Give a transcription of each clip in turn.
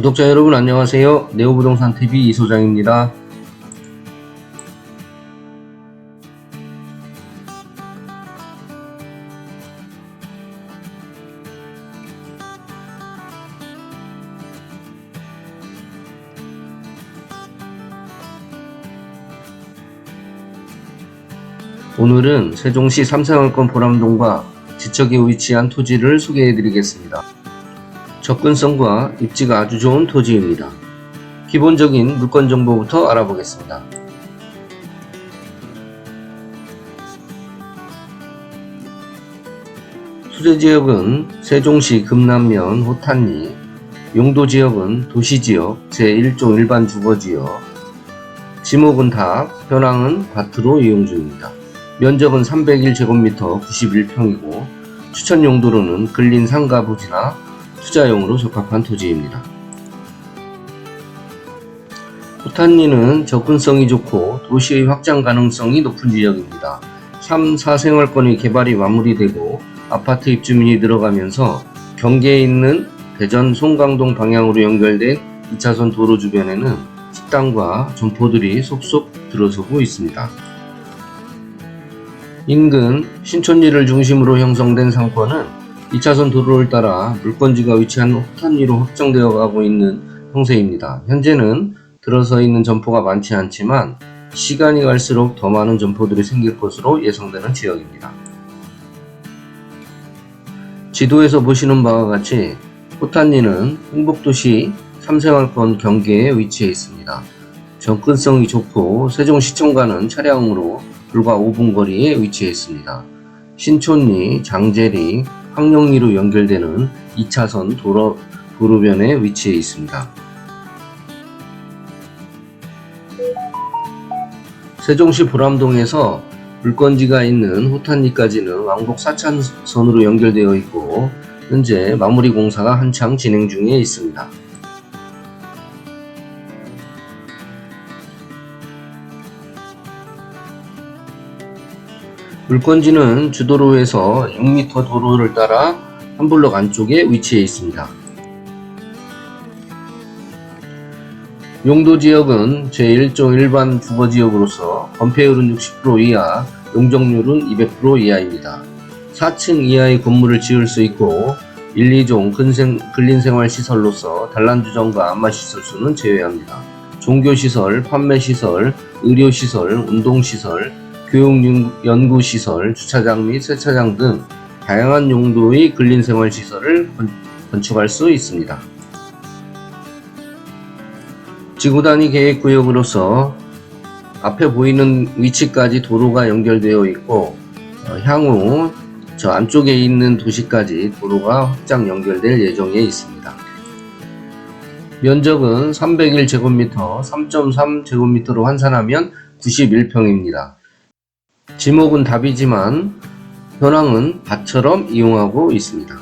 구독자 여러분 안녕하세요. 네오부동산 TV 이소장입니다. 오늘은 세종시 삼성을권 보람동과 지척에 위치한 토지를 소개해 드리겠습니다. 접근성과 입지가 아주 좋은 토지입니다. 기본적인 물건 정보부터 알아보겠습니다. 수재 지역은 세종시 금남면 호탄리, 용도 지역은 도시지역 제1종 일반 주거지역, 지목은 탑, 현황은 밭으로 이용 중입니다. 면적은 301제곱미터 91평이고 추천 용도로는 근린 상가 부지나 투자용으로 적합한 토지입니다. 호탄리는 접근성이 좋고 도시의 확장 가능성이 높은 지역입니다. 3, 4생활권의 개발이 마무리되고 아파트 입주민이 들어가면서 경계에 있는 대전 송강동 방향으로 연결된 2차선 도로 주변에는 식당과 점포들이 속속 들어서고 있습니다. 인근 신촌리를 중심으로 형성된 상권은 2차선 도로를 따라 물건지가 위치한 호탄리로 확정되어 가고 있는 형세입니다. 현재는 들어서 있는 점포가 많지 않지만 시간이 갈수록 더 많은 점포들이 생길 것으로 예상되는 지역입니다. 지도에서 보시는 바와 같이 호탄리는 흥북도시 3생활권 경계에 위치해 있습니다. 접근성이 좋고 세종시청과는 차량으로 불과 5분 거리에 위치해 있습니다. 신촌리, 장제리, 황령리로 연결되는 2차선 도로, 도로변에 위치해 있습니다. 세종시 보람동에서 물건지가 있는 호탄리까지는 왕복 4차선으로 연결되어 있고 현재 마무리 공사가 한창 진행 중에 있습니다. 물건지는 주도로에서 6m 도로를 따라 한 블록 안쪽에 위치해 있습니다. 용도 지역은 제1종 일반 주거 지역으로서 건폐율은 60% 이하, 용적률은 200% 이하입니다. 4층 이하의 건물을 지을 수 있고 1, 2종 근생, 근린생활시설로서 단란주점과 안마시설 수는 제외합니다. 종교시설, 판매시설, 의료시설, 운동시설, 교육연구시설, 주차장 및 세차장 등 다양한 용도의 근린생활시설을 건- 건축할 수 있습니다. 지구단위 계획구역으로서 앞에 보이는 위치까지 도로가 연결되어 있고 어, 향후 저 안쪽에 있는 도시까지 도로가 확장 연결될 예정에 있습니다. 면적은 301제곱미터 3.3제곱미터로 환산하면 91평입니다. 지목은 답이지만 현황은 밭처럼 이용하고 있습니다.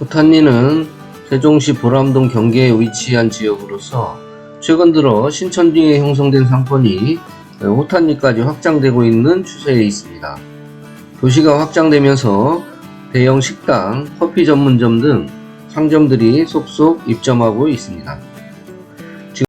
호탄리는 세종시 보람동 경계에 위치한 지역으로서 최근 들어 신천지에 형성된 상권이 호탄리까지 확장되고 있는 추세에 있습니다. 도시가 확장되면서 대형 식당, 커피 전문점 등 상점들이 속속 입점하고 있습니다.